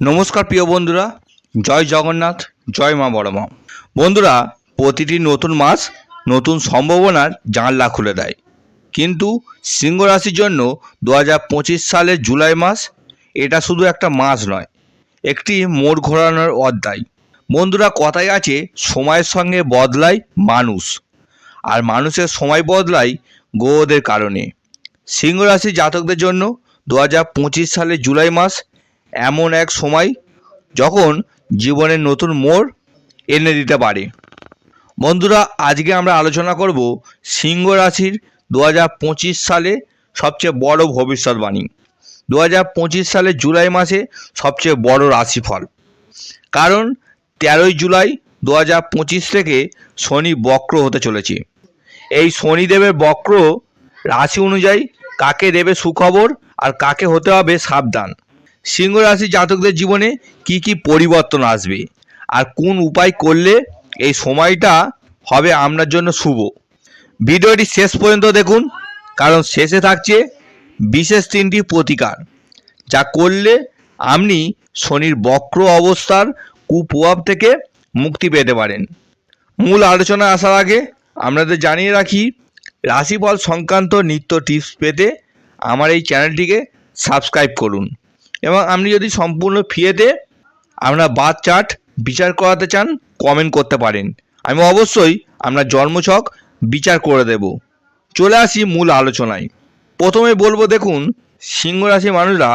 নমস্কার প্রিয় বন্ধুরা, জয় জগন্নাথ, জয় মা বড় মা বন্ধুরা, প্রতিটি নতুন মাস নতুন সম্ভাবনার জানলা খুলে দেয়। কিন্তু সিংহ রাশির জন্য দু হাজার পঁচিশ সালের জুলাই মাস এটা শুধু একটা মাস নয়, একটি মোড় ঘোরানোর অধ্যায়। বন্ধুরা কথাই আছে, সময়ের সঙ্গে বদলায় মানুষ। আর মানুষের সময় বদলায় গ্রহদের কারণে। সিংহ রাশি জাতকদের জন্য দু হাজার পঁচিশ সালের জুলাই মাস এমন এক সময় যখন জীবনের নতুন মোড় এনে দিতে পারে। বন্ধুরা, আজকে আমরা আলোচনা করব সিংহ রাশির দু হাজার পঁচিশ সালে সবচেয়ে বড় ভবিষ্যৎবাণী। দু হাজার পঁচিশ সালের জুলাই মাসে সবচেয়ে বড় রাশিফল। কারণ, তেরোই জুলাই দু হাজার পঁচিশ থেকে শনি বক্র হতে চলেছে। এই শনিদেবের বক্র রাশি অনুযায়ী কাকে দেবে সুখবর আর কাকে হতে হবে সাবধান। সিংহ রাশি জাতকদের জীবনে কি কি পরিবর্তন আসবে? আর কোন উপায় করলে এই সময়টা হবে আপনার জন্য শুভ? ভিডিওটি শেষ পর্যন্ত দেখুন, কারণ শেষে থাকছে বিশেষ তিনটি প্রতিকার, যা করলে আপনি শনির বক্র অবস্থার কুপ্রভাব থেকে মুক্তি পেতে পারেন। মূল আলোচনা আসার আগে আপনাদের জানিয়ে রাখি, রাশিফল সংক্রান্ত নিত্য টিপস পেতে আমার এই চ্যানেলটিকে সাবস্ক্রাইব করুন। এবং আপনি যদি সম্পূর্ণ ফিয়েতে আপনার বাদ চার্ট বিচার করাতে চান কমেন্ট করতে পারেন। আমি অবশ্যই আপনার জন্মছক বিচার করে দেব। চলে আসি মূল আলোচনায়। প্রথমে বলব, দেখুন, সিংহ রাশির মানুষরা,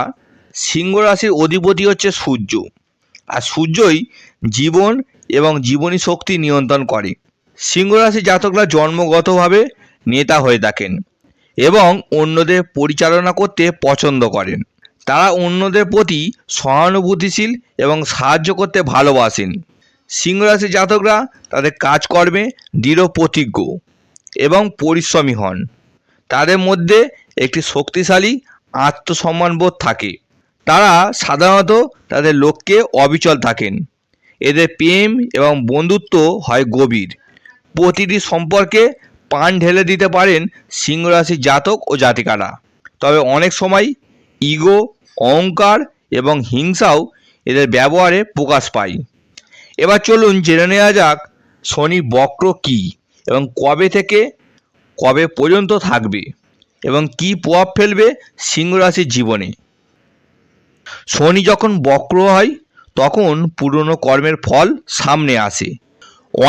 সিংহ রাশির অধিপতি হচ্ছে সূর্য। আর সূর্যই জীবন এবং জীবনী শক্তি নিয়ন্ত্রণ করে। সিংহ রাশি জাতকরা জন্মগতভাবে নেতা হয়ে থাকেন এবং অন্যদের পরিচালনা করতে পছন্দ করেন। তারা অন্যদের প্রতি সহানুভূতিশীল এবং সাহায্য করতে ভালোবাসেন। সিংহ রাশি জাতকরা তাদের কাজকর্মে দৃঢ় প্রতিজ্ঞ এবং পরিশ্রমী হন। তাদের মধ্যে একটি শক্তিশালী আত্মসম্মানবোধ থাকে। তারা সাধারণত তাদের লক্ষ্যে অবিচল থাকেন। এদের প্রেম এবং বন্ধুত্ব হয় গভীর। প্রতিটি সম্পর্কে পান ঢেলে দিতে পারেন সিংহ রাশির জাতক ও জাতিকারা। তবে অনেক সময় ইগো অহংকার এবং হিংসাও এদের ব্যবহারে প্রকাশ পায়। এবার চলুন জেনে নেওয়া যাক শনি বক্র কী এবং কবে থেকে কবে পর্যন্ত থাকবে এবং কী প্রভাব ফেলবে সিংহ রাশির জীবনে। শনি যখন বক্র হয়, তখন পুরনো কর্মের ফল সামনে আসে।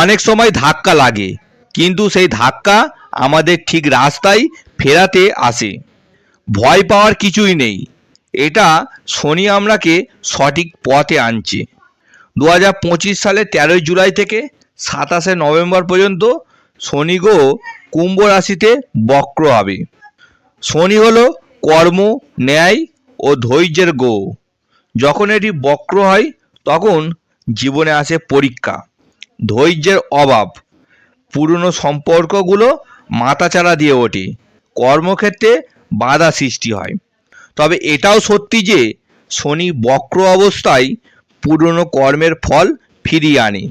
অনেক সময় ধাক্কা লাগে, কিন্তু সেই ধাক্কা আমাদের ঠিক রাস্তায় ফেরাতে আসে। ভয় পাওয়ার কিছুই নেই এটা শনি আমরাকে সঠিক পথে আনছে। দু হাজার পঁচিশ সালে তেরোই জুলাই থেকে সাতাশে নভেম্বর পর্যন্ত শনি গ্রহ কুম্ভ রাশিতে বক্র হবে। শনি হল কর্ম, ন্যায় ও ধৈর্যের গ্রহ যখন এটি বক্র হয়, তখন জীবনে আসে পরীক্ষা, ধৈর্যের অভাব। পুরনো সম্পর্কগুলো মাথাচাড়া দিয়ে ওঠে। কর্মক্ষেত্রে বাধা সৃষ্টি হয়। তবে এটাও সত্যি যে শনি বক্র অবস্থায় পুরনো কর্মের ফল ফিরিয়ে আনে,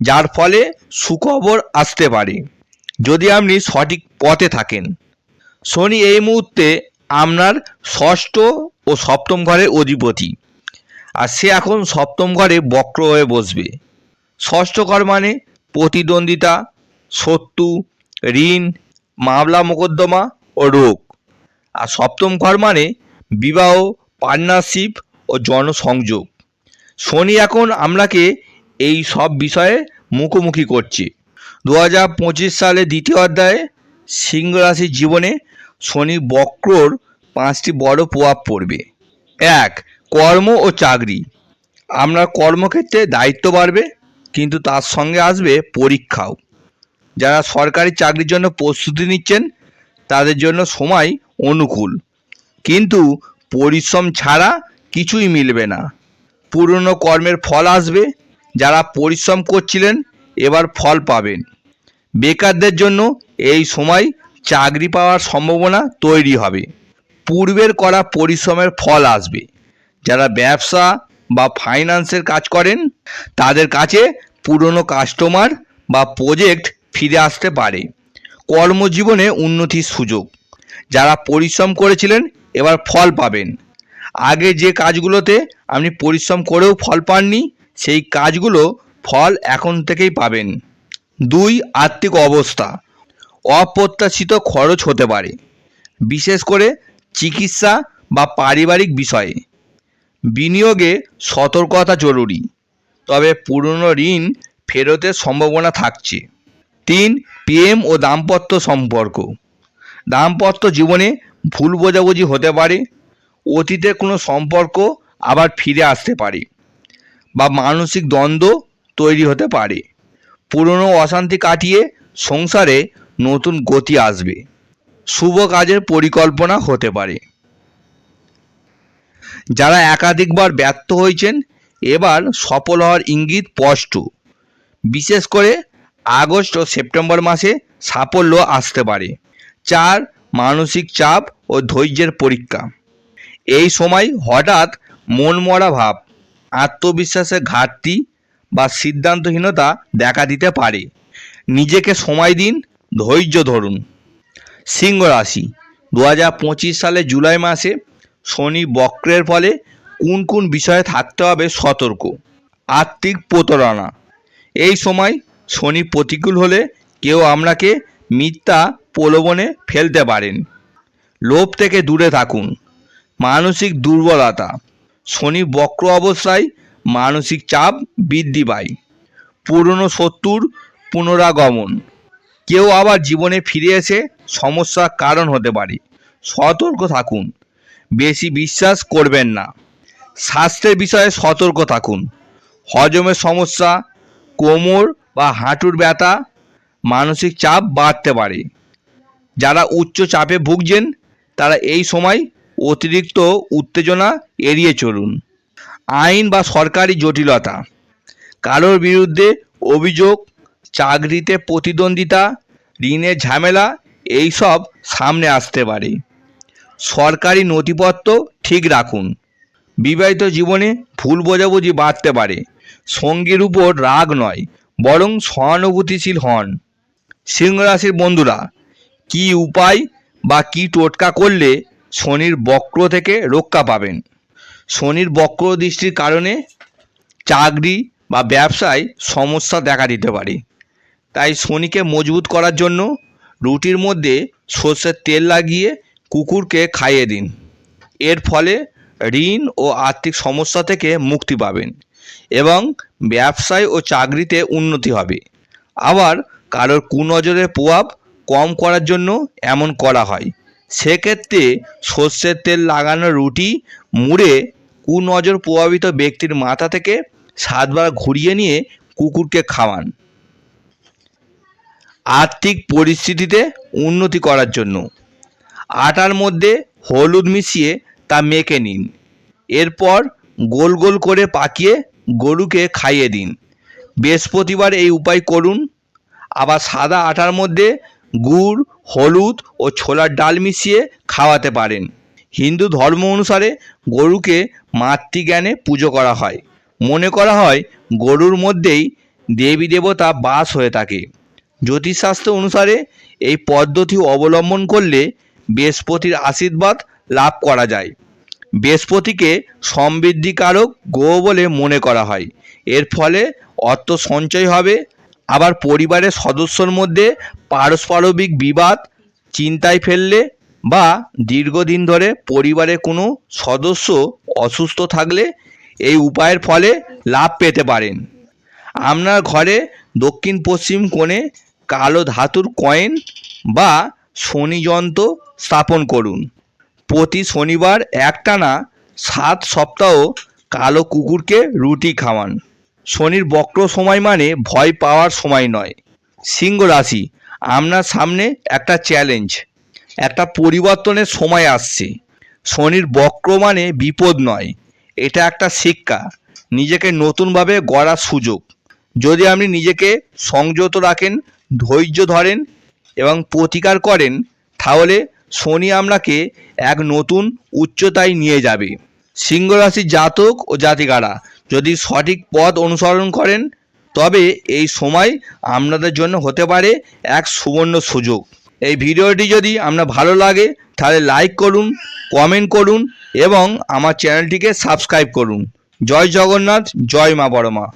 যার ফলে সুখবর আসতে পারে। যদি আপনি সঠিক পথে থাকেন, শনি এই মুহূর্তে আপনার ষষ্ঠ ও সপ্তম ঘরের অধিপতি, আর সে এখন সপ্তম ঘরে বক্র হয়ে বসবে। ষষ্ঠ ঘর মানে প্রতিদ্বন্দ্বিতা, শত্রু, ঋণ, মামলা, মোকদ্দমা ও রোগ। আর সপ্তম ঘর মানে বিবাহ পার্টনারশিপ ও জনসংযোগ। শনি এখন আমরাকে এই সব বিষয়ে মুখোমুখি করছে। দু হাজার পঁচিশ সালে দ্বিতীয় অধ্যায়ে সিংহ রাশির জীবনে শনি বক্রর পাঁচটি বড় প্রভাব পড়বে। এক, কর্ম ও চাকরি। আপনার কর্মক্ষেত্রে দায়িত্ব বাড়বে, কিন্তু তার সঙ্গে আসবে পরীক্ষাও। যারা সরকারি চাকরির জন্য প্রস্তুতি নিচ্ছেন তাদের জন্য সময় অনুকূল। কিন্তু পরিশ্রম ছাড়া কিছুই মিলবে না। পুরনো কর্মের ফল আসবে, যারা পরিশ্রম করছিলেন এবার ফল পাবেন। বেকারদের জন্য এই সময় চাকরি পাওয়ার সম্ভাবনা তৈরি হবে। পূর্বের করা পরিশ্রমের ফল আসবে। যারা ব্যবসা বা ফাইন্যান্সের কাজ করেন, তাদের কাছে পুরনো কাস্টমার বা প্রজেক্ট ফিরে আসতে পারে। কর্মজীবনে উন্নতির সুযোগ। যারা পরিশ্রম করেছিলেন, এবার ফল পাবেন। আগে যে কাজগুলোতে আপনি পরিশ্রম করেও ফল পাননি, সেই কাজগুলো ফল এখন থেকেই পাবেন। দুই, আর্থিক অবস্থা। অপ্রত্যাশিত খরচ হতে পারে। বিশেষ করে চিকিৎসা বা পারিবারিক বিষয়ে। বিনিয়োগে সতর্কতা জরুরি। তবে পুরনো ঋণ ফেরতের সম্ভাবনা থাকছে। তিন, প্রেম ও দাম্পত্য সম্পর্ক। দাম্পত্য জীবনে ভুল বোঝাবুঝি হতে পারে অতীতের কোনো সম্পর্ক আবার ফিরে আসতে পারে বা মানসিক দ্বন্দ্ব তৈরি হতে পারে। পুরনো অশান্তি কাটিয়ে সংসারে নতুন গতি আসবে। শুভ কাজের পরিকল্পনা হতে পারে। যারা একাধিকবার ব্যর্থ হয়েছেন, এবার সফল হওয়ার ইঙ্গিত স্পষ্ট। বিশেষ করে আগস্ট ও সেপ্টেম্বর মাসে সাফল্য আসতে পারে। চার, মানসিক চাপ ও ধৈর্যের পরীক্ষা। এই সময় হঠাৎ মনমরা ভাব আত্মবিশ্বাসের ঘাটতি বা সিদ্ধান্তহীনতা দেখা দিতে পারে। নিজেকে সময় দিন, ধৈর্য ধরুন। সিংহ রাশি দু হাজার পঁচিশ সালে জুলাই মাসে শনি বক্রের ফলে কোন কোন বিষয়ে থাকতে হবে সতর্ক? আর্থিক প্রতারণা, এই সময় শনি প্রতিকূল হলে কেউ আপনাকে মিথ্যা প্রলোভনে ফেলতে পারেন। লোভ থেকে দূরে থাকুন। মানসিক দুর্বলতা। শনি বক্র অবস্থায় মানসিক চাপ বৃদ্ধি পায়। পুরনো শত্রুর পুনরাগমন। কেউ আবার জীবনে ফিরে এসে সমস্যার কারণ হতে পারে। সতর্ক থাকুন। বেশি বিশ্বাস করবেন না। স্বাস্থ্যের বিষয়ে সতর্ক থাকুন। হজমের সমস্যা, কোমর বা হাঁটুর ব্যথা, মানসিক চাপ বাড়তে পারে। যারা উচ্চ চাপে ভুগছেন, তারা এই সময় অতিরিক্ত উত্তেজনা এড়িয়ে চলুন। আইন বা সরকারি জটিলতা, কারোর বিরুদ্ধে অভিযোগ, চাকরিতে প্রতিদ্বন্দ্বিতা, ঋণের ঝামেলা, এইসব সামনে আসতে পারে। সরকারি নথিপত্র ঠিক রাখুন। বিবাহিত জীবনে ভুল বোঝাবুঝি বাড়তে পারে। সঙ্গীর উপর রাগ নয়। বরং সহানুভূতিশীল হন। সিংহ রাশির বন্ধুরা, কি উপায় বা কি টোটকা করলে শনির বক্র থেকে রক্ষা পাবেন? শনির বক্র দৃষ্টির কারণে চাকরি বা ব্যবসায় সমস্যা দেখা দিতে পারে। তাই শনিকে মজবুত করার জন্য রুটির মধ্যে সর্ষের তেল লাগিয়ে কুকুরকে খাইয়ে দিন। এর ফলে ঋণ ও আর্থিক সমস্যা থেকে মুক্তি পাবেন। এবং ব্যবসায় ও চাকরিতে উন্নতি হবে। আবার কারোর কুনজরের প্রভাব কম করার জন্য এমন করা হয়। সেক্ষেত্রে সর্ষের তেল লাগানো রুটি মুড়ে কুনজর প্রভাবিত ব্যক্তির মাথা থেকে সাতবার ঘুরিয়ে নিয়ে কুকুরকে খাওয়ান। আর্থিক পরিস্থিতিতে উন্নতি করার জন্য। আটার মধ্যে হলুদ মিশিয়ে তা মেখে নিন। এরপর গোল গোল করে পাকিয়ে গরুকে খাইয়ে দিন। বৃহস্পতিবার এই উপায় করুন। আবার সাদা আটার মধ্যে গুড়, হলুদ ও ছোলার ডাল মিশিয়ে খাওয়াতে পারেন। হিন্দু ধর্ম অনুসারে গরুকে মাতৃজ্ঞানে পুজো করা হয়। মনে করা হয়, গরুর মধ্যেই দেবী দেবতা বাস হয়ে থাকে। জ্যোতিষশাস্ত্র অনুসারে এই পদ্ধতি অবলম্বন করলে বৃহস্পতির আশীর্বাদ লাভ করা যায়। বৃহস্পতিকে সমৃদ্ধিকারক গ্রহ বলে মনে করা হয়। এর ফলে অর্থ সঞ্চয় হবে। আবার পরিবারের সদস্যর মধ্যে পারস্পরিক বিবাদ চিন্তায় ফেললে বা দীর্ঘদিন ধরে পরিবারের কোনো সদস্য অসুস্থ থাকলে এই উপায়ের ফলে লাভ পেতে পারেন। আপনার ঘরে দক্ষিণ পশ্চিম কোণে কালো ধাতুর কয়েন বা শনি যন্ত্র স্থাপন করুন। প্রতি শনিবার একটানা সাত সপ্তাহ কালো কুকুরকে রুটি খাওয়ান। শনির বক্র সময় মানে ভয় পাওয়ার সময় নয়। সিংহ রাশি, আপনার সামনে একটা চ্যালেঞ্জ একটা পরিবর্তনের সময় আসছে। শনির বক্র মানে বিপদ নয়, এটা একটা শিক্ষা, নিজেকে নতুনভাবে গড়ার সুযোগ। যদি আপনি নিজেকে সংযত রাখেন, ধৈর্য ধরেন এবং প্রতিকার করেন, তাহলে শনি আপনাকে এক নতুন উচ্চতায় নিয়ে যাবে। সিংহ রাশির জাতক ও জাতিকারা, যদি সঠিক পথ অনুসরণ করেন, তবে এই সময় আপনাদের জন্য হতে পারে এক সুবর্ণ সুযোগ। এই ভিডিওটি যদি আপনার ভালো লাগে, তাহলে লাইক করুন কমেন্ট করুন এবং আমার চ্যানেলটিকে সাবস্ক্রাইব করুন। জয় জগন্নাথ, জয় মা বড় মা